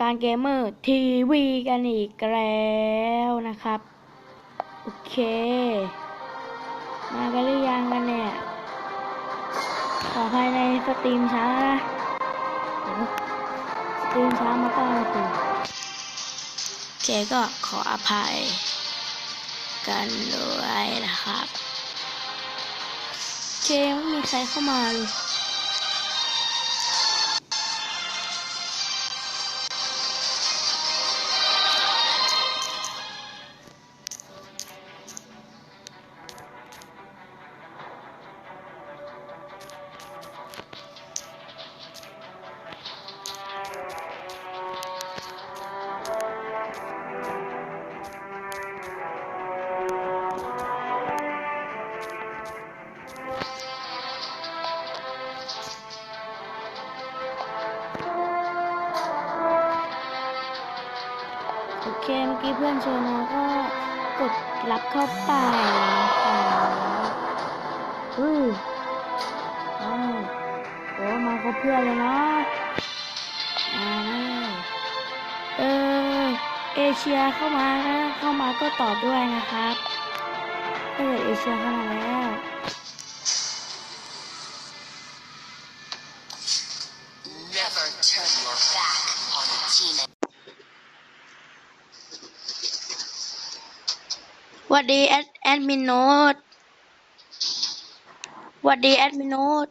การเกมเมอร์ทีวีกันอีกแล้วนะครับ โอเค มากันหรือยังกันเนี่ย ขอภายในสตรีมช้านะสตรีมช้ามาเก้านาทีโอเคก็ขออภัย กันด้วยนะครับโอเคไม่มีใครเข้ามาเลย โอเคเมื่อกี้เพื่อนเชิญมาก็กดรับเข้าไปนะคะอืออ้าวโอ้มาครบเพื่อนเลยเนาะมาแล้วเออเอเชียเข้ามานะเข้ามาก็ตอบด้วยนะครับถ้าเกิดเอเชียเข้ามาแล้ว วัดดีแอดแอดมินโนตหวัดดีแอดมินโนต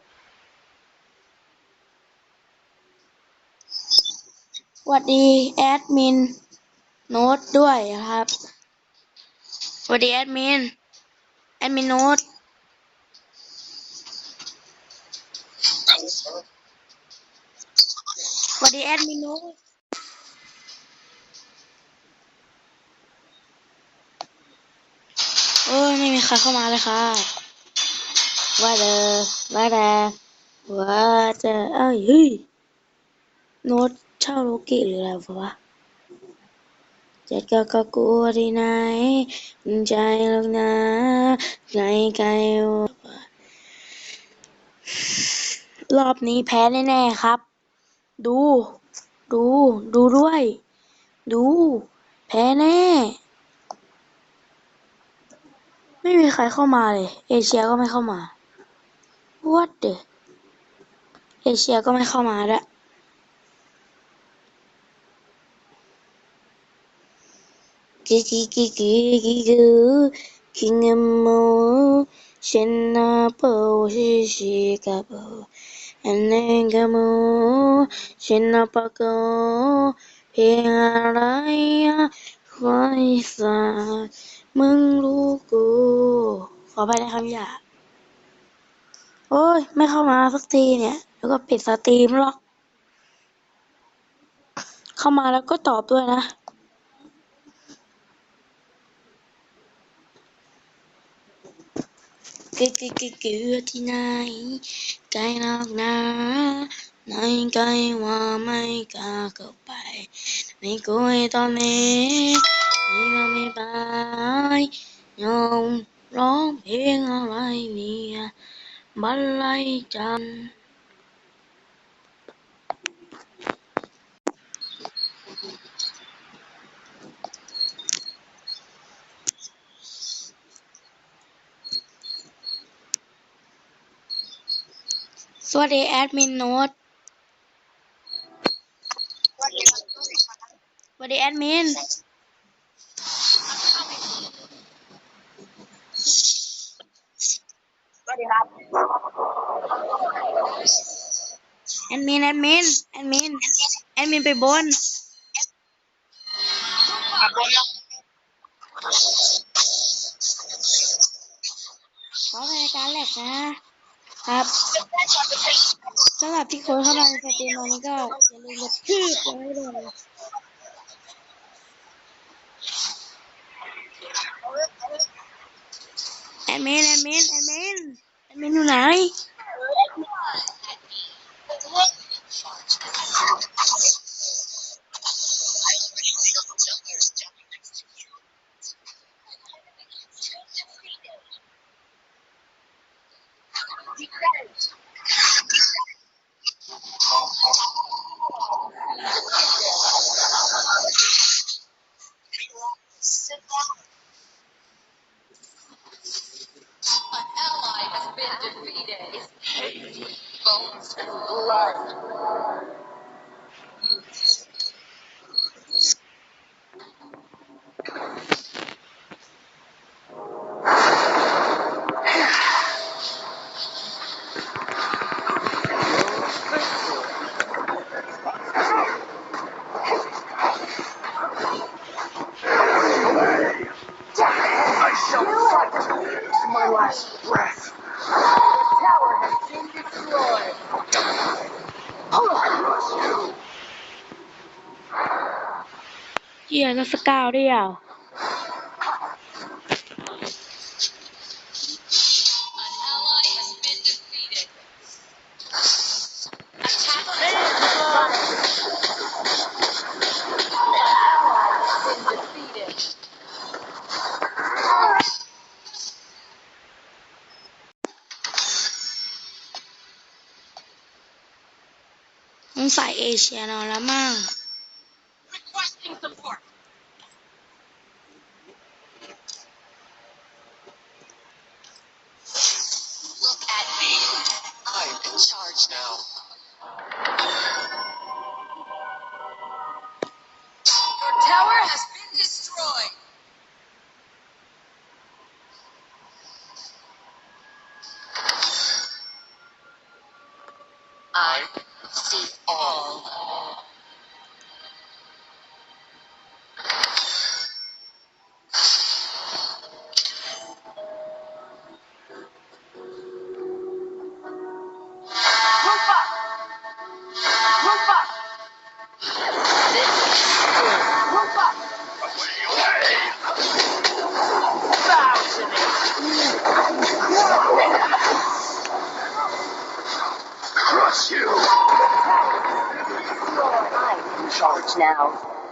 หวัดดีแอดมินโนตด้วยครับหวัดดีแอดมิน แอดมินโนตหวัดดีแอดมินโนต โอ้ยไม่มีใครเข้ามาเลยค่ะว่าเดอว่าเดอว่าเดอเอ้ยเฮ้ยโน้ตเช่าโลกิหรืออะไรวะจะก็ก็กลัวที่ไหนใจหรอกนะไกลไกลรอบนี้แพ้แน่ๆครับ ดู ดู ดูด้วย ดู แพ้แน่ ไม่มีใครเข้ามาเลย เอเชียก็ไม่เข้ามา what the เอเชียก็ไม่เข้ามาด้วยกิกิกิกิกิกูคิงเมโมฉันนาโปชิชิกาโปอันเนกาโมฉันนาปะโกเพลงอะไร คอยสามึงรู้กู ขอไปในคำหยาโอ้ย ไม่เข้ามาสักทีเนี่ย แล้วก็ปิดสตรีมหรอก เข้ามาแล้วก็ตอบด้วยนะเกเกเกเกที่ไหนไกลนักนา ไหนไกลว่าไม่กล้าเข้าไป ไม่กลัวตอนนี้นี่มันไม่ไปยอมร้องเพลงอะไรเนี่ยบรรลัยจันสวัสดีแอดมินโน้ต สวัสดีแอดมิน สวัสดีครับ แอดมิน แอดมิน แอดมิน แอดมินไปบนขอบคุณครับขอรายการแหลกนะ ครับสำหรับที่คนเข้ามาในสตรีมวันนี้ก็อย่าลืมกดชื่อไว้ด้วยนะ แอดมินแอดมินแอดมินแอดมินอยู่ไหน leader is hate, bones, and blood. สกาว了。ต้องใส่เอเชียนอนแล้วมั่ง now.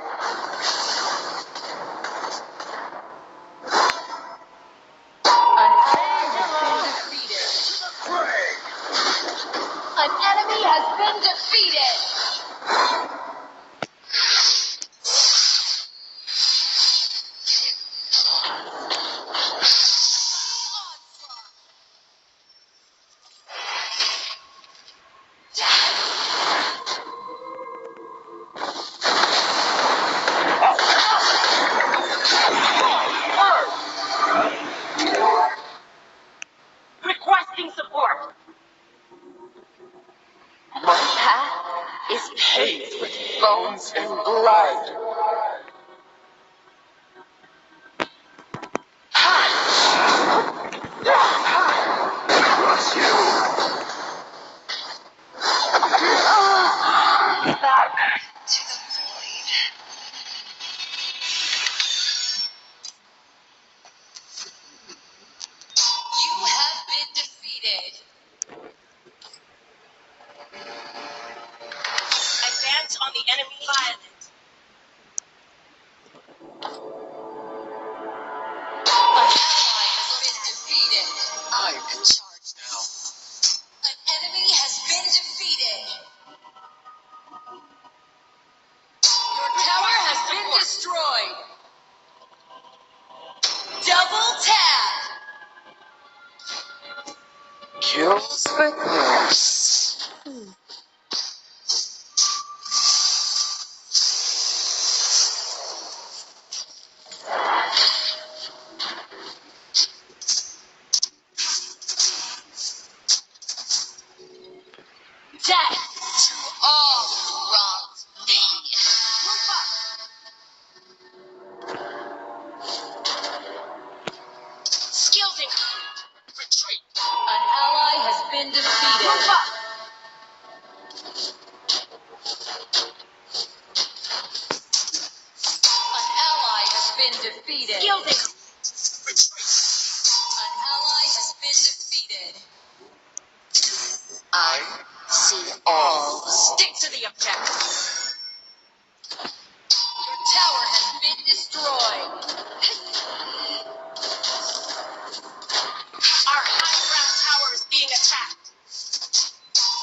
been defeated. An ally has been defeated. I see all. Stick to the objective. Your tower has been destroyed. Our high ground tower is being attacked.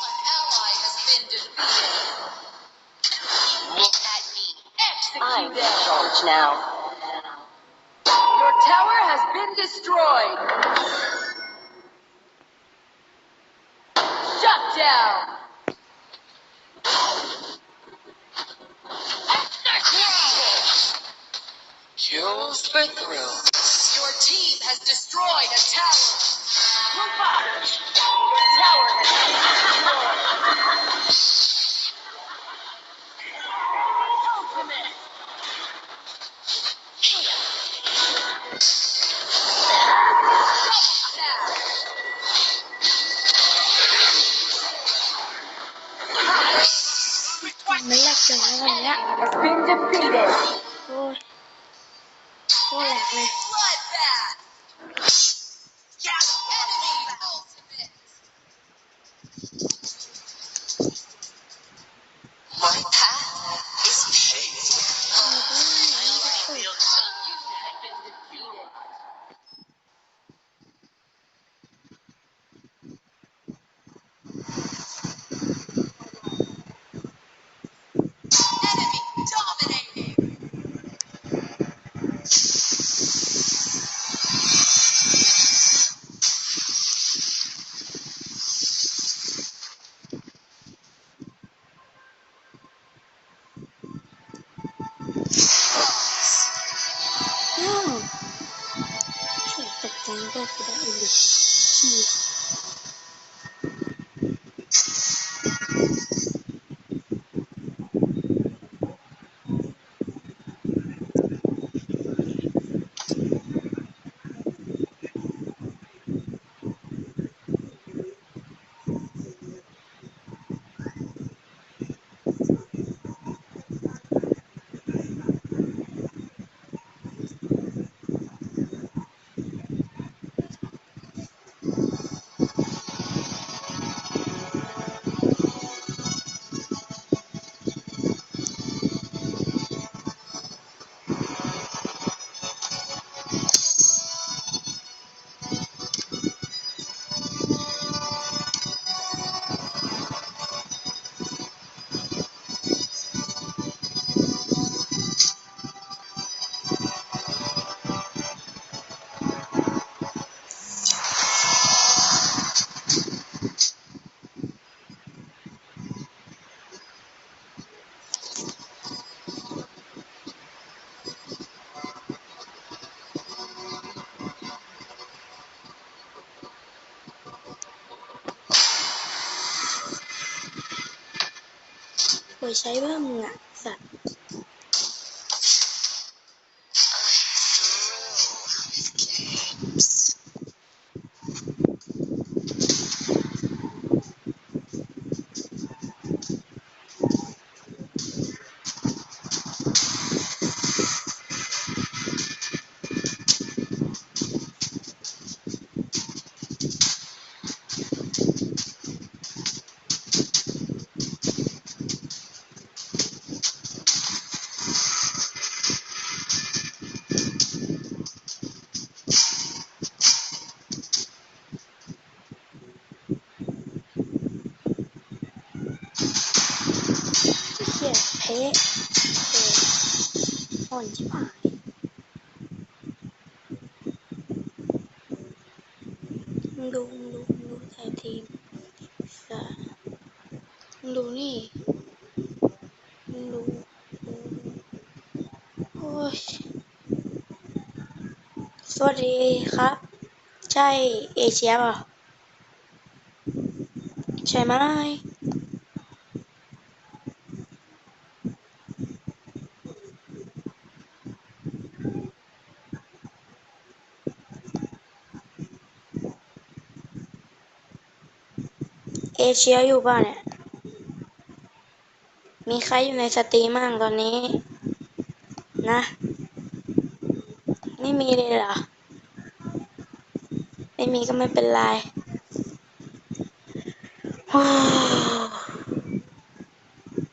An ally has been defeated. Look at me. Execute I'm in charge now tower has been destroyed. Shut down. Kills the thrill. Your team has destroyed a tower. Move up. Tower has been destroyed. ไกใจก็คื ใช้บ้างอะ ฮียเพะเอออ่อนชิบหายมึงดูมึงดูมึงดูแต่ทีมสัตว์มึงดูนี่มึงดูโอ้ยสวัสดีครับ ใช่เอเชียป่ะใช่ไหม เชียอยู่ป่ะเนี่ย มีใครอยู่ในสตรีมั่งตอนนี้ นะ ไม่มีเลยเหรอ ไม่มีก็ไม่เป็นไร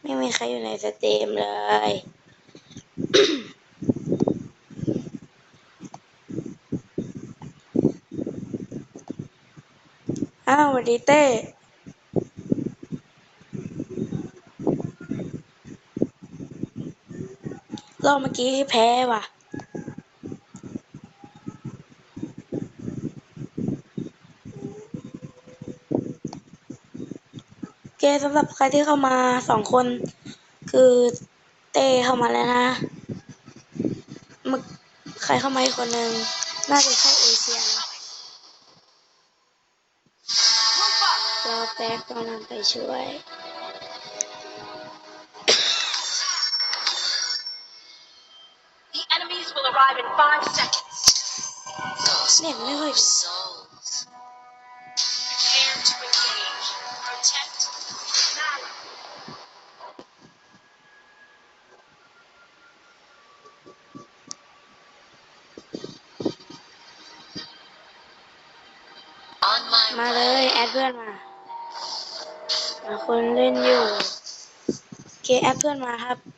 ไม่มีใครอยู่ในสตรีมเลยอ้าววัสดีเต้ รอบเมื่อกี้แพ้ว่ะโอเคสำหรับใครที่เข้ามาสองคน คือเต้เข้ามาแล้วนะมึกใครเข้ามาอีกคนหนึ่งน่าจะใช่เอเชียนะ Move up. รอแป๊บกำลังไปช่วย five seconds. เนี่ยไม่ค่อย Souls. Prepare to engage. Protect. Valor. On my มาเลยแอดเพื่อนมามาคนเล่นอยู่โอเคแอดเพื่อนมาครับ